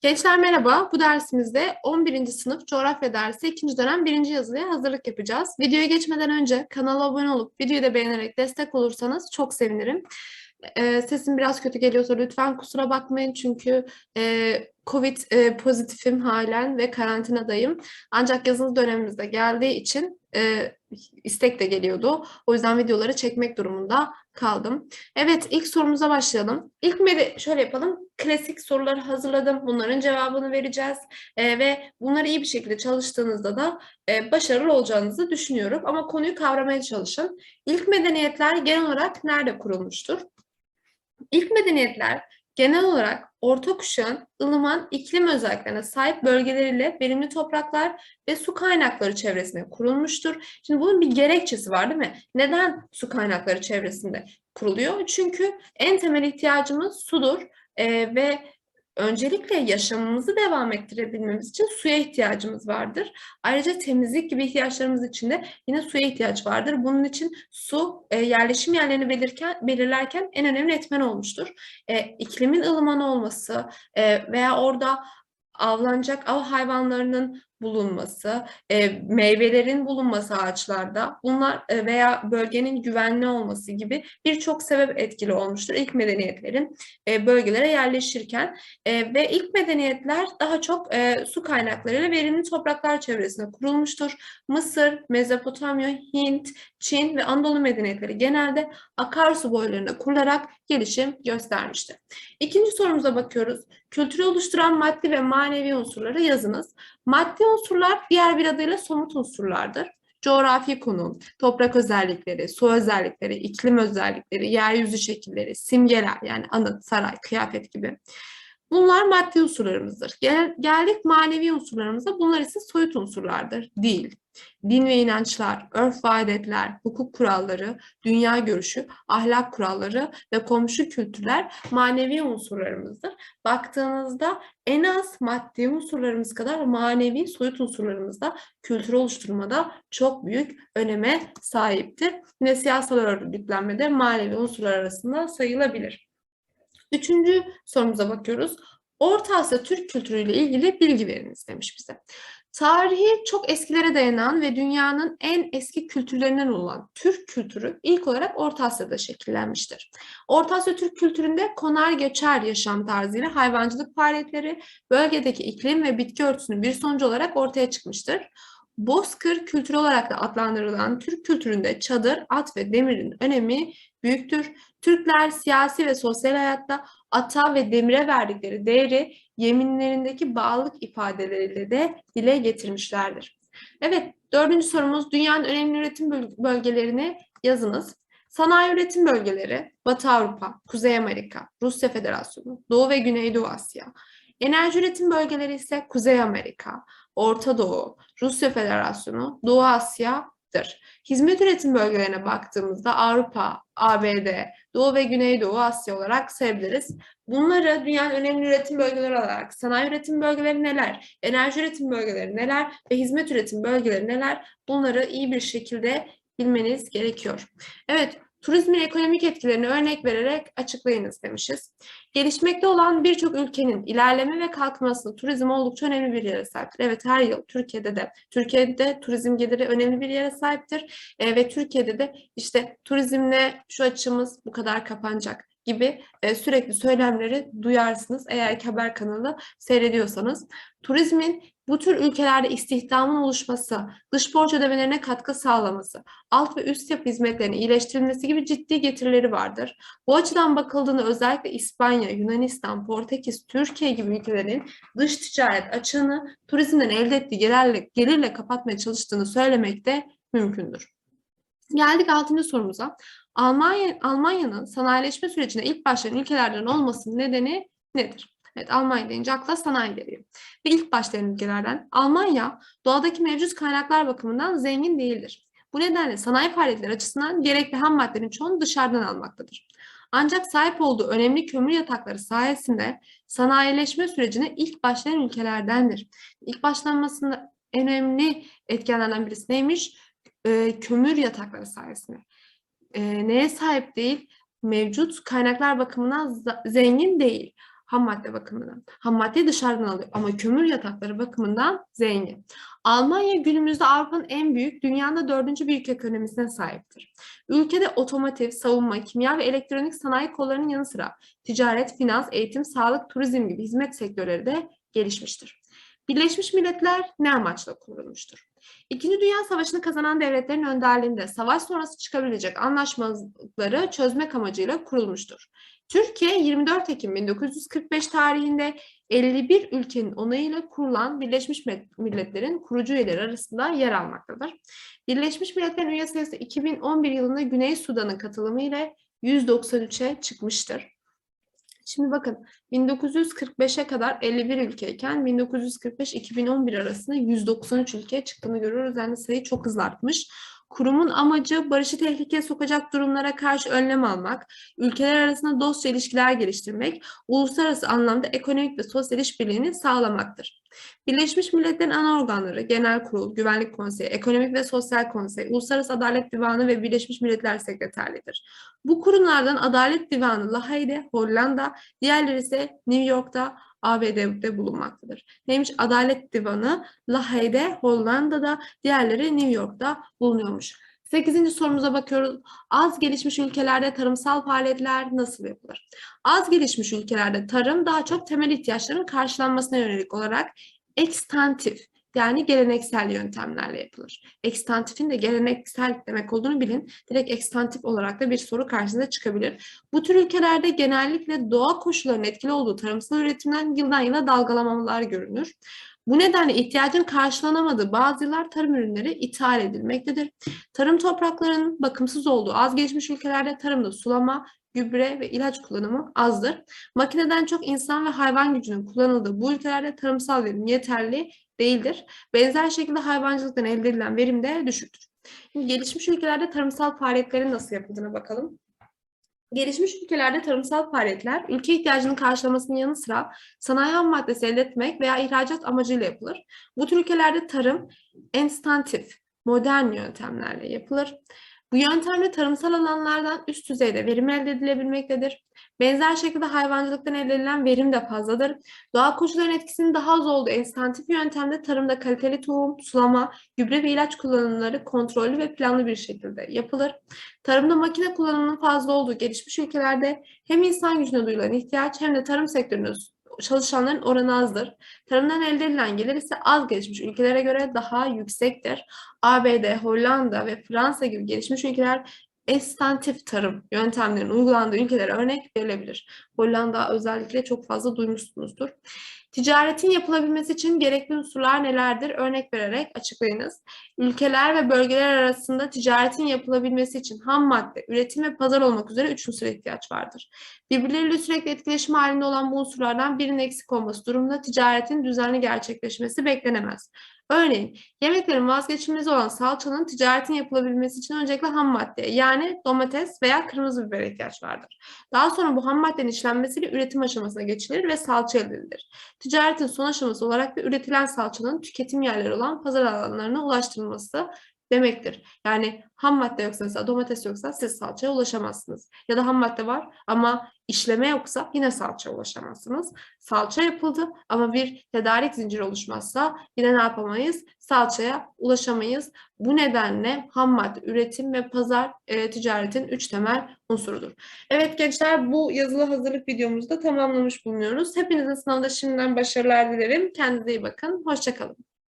Gençler merhaba. Bu dersimizde 11. sınıf coğrafya dersi 2. dönem 1. yazılıya hazırlık yapacağız. Videoya geçmeden önce kanala abone olup videoyu da beğenerek destek olursanız çok sevinirim. Ee, sesim biraz kötü geliyorsa lütfen kusura bakmayın çünkü e, Covid e, pozitifim halen ve karantinadayım. Ancak yazılı dönemimizde geldiği için e, istek de geliyordu. O yüzden videoları çekmek durumunda kaldım. Evet ilk sorumuza başlayalım. İlk meri şöyle yapalım. Klasik soruları hazırladım. Bunların cevabını vereceğiz. E, ve bunları iyi bir şekilde çalıştığınızda da e, başarılı olacağınızı düşünüyorum. Ama konuyu kavramaya çalışın. İlk medeniyetler genel olarak nerede kurulmuştur? İlk medeniyetler genel olarak orta kuşağın ılıman iklim özelliklerine sahip bölgeleriyle verimli topraklar ve su kaynakları çevresinde kurulmuştur. Şimdi bunun bir gerekçesi var değil mi? Neden su kaynakları çevresinde kuruluyor? Çünkü en temel ihtiyacımız sudur ee, ve öncelikle yaşamımızı devam ettirebilmemiz için suya ihtiyacımız vardır. Ayrıca temizlik gibi ihtiyaçlarımız için de yine suya ihtiyaç vardır. Bunun için su e, yerleşim yerlerini belirken, belirlerken en önemli etmen olmuştur. E, iklimin ılıman olması e, veya orada avlanacak av hayvanlarının bulunması, e, meyvelerin bulunması ağaçlarda, bunlar e, veya bölgenin güvenli olması gibi birçok sebep etkili olmuştur ilk medeniyetlerin e, bölgelere yerleşirken e, ve ilk medeniyetler daha çok e, su kaynaklarıyla verimli topraklar çevresinde kurulmuştur. Mısır, Mezopotamya, Hint, Çin ve Anadolu medeniyetleri genelde akarsu boylarında kurularak gelişim göstermiştir. İkinci sorumuza bakıyoruz. Kültürü oluşturan maddi ve manevi unsurları yazınız. Maddi unsurlar diğer bir adıyla somut unsurlardır. Coğrafi konum, toprak özellikleri, su özellikleri, iklim özellikleri, yeryüzü şekilleri, simgeler yani anıt, saray, kıyafet gibi. Bunlar maddi unsurlarımızdır. Gel, geldik manevi unsurlarımıza. Bunlar ise soyut unsurlardır. Dil, din ve inançlar, örf ve adetler, hukuk kuralları, dünya görüşü, ahlak kuralları ve komşu kültürler manevi unsurlarımızdır. Baktığınızda en az maddi unsurlarımız kadar manevi soyut unsurlarımız da kültür oluşturmada çok büyük öneme sahiptir. Yine siyasal örgütlenmede manevi unsurlar arasında sayılabilir. Üçüncü sorumuza bakıyoruz. Orta Asya Türk kültürüyle ilgili bilgi veriniz demiş bize. Tarihi çok eskilere dayanan ve dünyanın en eski kültürlerinden olan Türk kültürü ilk olarak Orta Asya'da şekillenmiştir. Orta Asya Türk kültüründe konar göçer yaşam tarzıyla hayvancılık faaliyetleri bölgedeki iklim ve bitki örtüsünün bir sonucu olarak ortaya çıkmıştır. Bozkır kültürü olarak da adlandırılan Türk kültüründe çadır, at ve demirin önemi büyüktür. Türkler siyasi ve sosyal hayatta ata ve demire verdikleri değeri yeminlerindeki bağlılık ifadeleriyle de dile getirmişlerdir. Evet, dördüncü sorumuz dünyanın önemli üretim bölgelerini yazınız. Sanayi üretim bölgeleri Batı Avrupa, Kuzey Amerika, Rusya Federasyonu, Doğu ve Güneydoğu Asya. Enerji üretim bölgeleri ise Kuzey Amerika, Orta Doğu, Rusya Federasyonu, Doğu Asya'dır. Hizmet üretim bölgelerine baktığımızda Avrupa, ABD, Doğu ve Güneydoğu Asya olarak sayabiliriz. Bunları dünyanın önemli üretim bölgeleri olarak sanayi üretim bölgeleri neler, enerji üretim bölgeleri neler ve hizmet üretim bölgeleri neler bunları iyi bir şekilde bilmeniz gerekiyor. Evet, Turizmin ekonomik etkilerini örnek vererek açıklayınız demişiz. Gelişmekte olan birçok ülkenin ilerleme ve kalkınmasında turizm oldukça önemli bir yere sahiptir. Evet her yıl Türkiye'de de Türkiye'de turizm geliri önemli bir yere sahiptir e, ve Türkiye'de de işte turizmle şu açımız bu kadar kapanacak gibi e, sürekli söylemleri duyarsınız eğer ki haber kanalı seyrediyorsanız. Turizmin bu tür ülkelerde istihdamın oluşması, dış borç ödemelerine katkı sağlaması, alt ve üst yapı hizmetlerinin iyileştirilmesi gibi ciddi getirileri vardır. Bu açıdan bakıldığında özellikle İspanya, Yunanistan, Portekiz, Türkiye gibi ülkelerin dış ticaret açığını turizmden elde ettiği gelirle, gelirle kapatmaya çalıştığını söylemek de mümkündür. Geldik altıncı sorumuza. Almanya Almanya'nın sanayileşme sürecine ilk başlayan ülkelerden olmasının nedeni nedir? Evet Almanya deyince akla sanayi geliyor. Ve ilk başlayan ülkelerden Almanya doğadaki mevcut kaynaklar bakımından zengin değildir. Bu nedenle sanayi faaliyetleri açısından gerekli ham maddenin çoğunu dışarıdan almaktadır. Ancak sahip olduğu önemli kömür yatakları sayesinde sanayileşme sürecine ilk başlayan ülkelerdendir. İlk başlanmasında önemli etkenlerden birisi neymiş? Ee, kömür yatakları sayesinde. Ee, neye sahip değil? Mevcut kaynaklar bakımından zengin değil. ham madde bakımından. Ham maddeyi dışarıdan alıyor ama kömür yatakları bakımından zengin. Almanya günümüzde Avrupa'nın en büyük, dünyanın dördüncü büyük ekonomisine sahiptir. Ülkede otomotiv, savunma, kimya ve elektronik sanayi kollarının yanı sıra ticaret, finans, eğitim, sağlık, turizm gibi hizmet sektörleri de gelişmiştir. Birleşmiş Milletler ne amaçla kurulmuştur? İkinci Dünya Savaşı'nı kazanan devletlerin önderliğinde savaş sonrası çıkabilecek anlaşmazlıkları çözmek amacıyla kurulmuştur. Türkiye 24 Ekim 1945 tarihinde 51 ülkenin onayıyla kurulan Birleşmiş Milletler'in kurucu üyeleri arasında yer almaktadır. Birleşmiş Milletler'in üye sayısı 2011 yılında Güney Sudan'ın katılımı ile 193'e çıkmıştır. Şimdi bakın 1945'e kadar 51 ülkeyken 1945-2011 arasında 193 ülkeye çıktığını görüyoruz. Yani sayı çok hızlı artmış. Kurumun amacı barışı tehlikeye sokacak durumlara karşı önlem almak, ülkeler arasında dostça ilişkiler geliştirmek, uluslararası anlamda ekonomik ve sosyal işbirliğini sağlamaktır. Birleşmiş Milletler'in ana organları Genel Kurul, Güvenlik Konseyi, Ekonomik ve Sosyal Konsey, Uluslararası Adalet Divanı ve Birleşmiş Milletler Sekreterliğidir. Bu kurumlardan Adalet Divanı Lahey'de, Hollanda, diğerleri ise New York'ta, ABD'de bulunmaktadır. Neymiş? Adalet Divanı Lahey'de, Hollanda'da, diğerleri New York'ta bulunuyormuş. Sekizinci sorumuza bakıyoruz. Az gelişmiş ülkelerde tarımsal faaliyetler nasıl yapılır? Az gelişmiş ülkelerde tarım daha çok temel ihtiyaçların karşılanmasına yönelik olarak ekstantif yani geleneksel yöntemlerle yapılır. Ekstantifin de geleneksel demek olduğunu bilin. Direkt ekstantif olarak da bir soru karşınıza çıkabilir. Bu tür ülkelerde genellikle doğa koşullarının etkili olduğu tarımsal üretimden yıldan yıla dalgalanmalar görünür. Bu nedenle ihtiyacın karşılanamadığı bazı yıllar tarım ürünleri ithal edilmektedir. Tarım topraklarının bakımsız olduğu az gelişmiş ülkelerde tarımda sulama, gübre ve ilaç kullanımı azdır. Makineden çok insan ve hayvan gücünün kullanıldığı bu ülkelerde tarımsal verim yeterli değildir. Benzer şekilde hayvancılıktan elde edilen verim de düşüktür. Şimdi gelişmiş ülkelerde tarımsal faaliyetlerin nasıl yapıldığına bakalım. Gelişmiş ülkelerde tarımsal faaliyetler ülke ihtiyacının karşılamasının yanı sıra sanayi ham maddesi elde etmek veya ihracat amacıyla yapılır. Bu tür ülkelerde tarım enstantif, modern yöntemlerle yapılır. Bu yöntemle tarımsal alanlardan üst düzeyde verim elde edilebilmektedir. Benzer şekilde hayvancılıktan elde edilen verim de fazladır. Doğa koşullarının etkisinin daha az olduğu enstantif yöntemde tarımda kaliteli tohum, sulama, gübre ve ilaç kullanımları kontrollü ve planlı bir şekilde yapılır. Tarımda makine kullanımının fazla olduğu gelişmiş ülkelerde hem insan gücüne duyulan ihtiyaç hem de tarım sektöründe çalışanların oranı azdır. Tarımdan elde edilen gelir ise az gelişmiş ülkelere göre daha yüksektir. ABD, Hollanda ve Fransa gibi gelişmiş ülkeler estantif tarım yöntemlerinin uygulandığı ülkelere örnek verilebilir. Hollanda özellikle çok fazla duymuşsunuzdur. Ticaretin yapılabilmesi için gerekli unsurlar nelerdir? Örnek vererek açıklayınız. Ülkeler ve bölgeler arasında ticaretin yapılabilmesi için ham madde, üretim ve pazar olmak üzere üç unsura ihtiyaç vardır. Birbirleriyle sürekli etkileşim halinde olan bu unsurlardan birinin eksik olması durumunda ticaretin düzenli gerçekleşmesi beklenemez. Örneğin yemeklerin vazgeçilmezi olan salçanın ticaretin yapılabilmesi için öncelikle ham madde yani domates veya kırmızı biber ihtiyaç vardır. Daha sonra bu ham maddenin işlenmesiyle üretim aşamasına geçilir ve salça elde edilir. Ticaretin son aşaması olarak da üretilen salçanın tüketim yerleri olan pazar alanlarına ulaştırılması demektir. Yani ham madde yoksa mesela domates yoksa siz salçaya ulaşamazsınız. Ya da ham madde var ama işleme yoksa yine salçaya ulaşamazsınız. Salça yapıldı ama bir tedarik zinciri oluşmazsa yine ne yapamayız? Salçaya ulaşamayız. Bu nedenle ham madde üretim ve pazar e, ticaretin üç temel unsurudur. Evet gençler bu yazılı hazırlık videomuzu da tamamlamış bulunuyoruz. Hepinizin sınavda şimdiden başarılar dilerim. Kendinize iyi bakın. Hoşçakalın.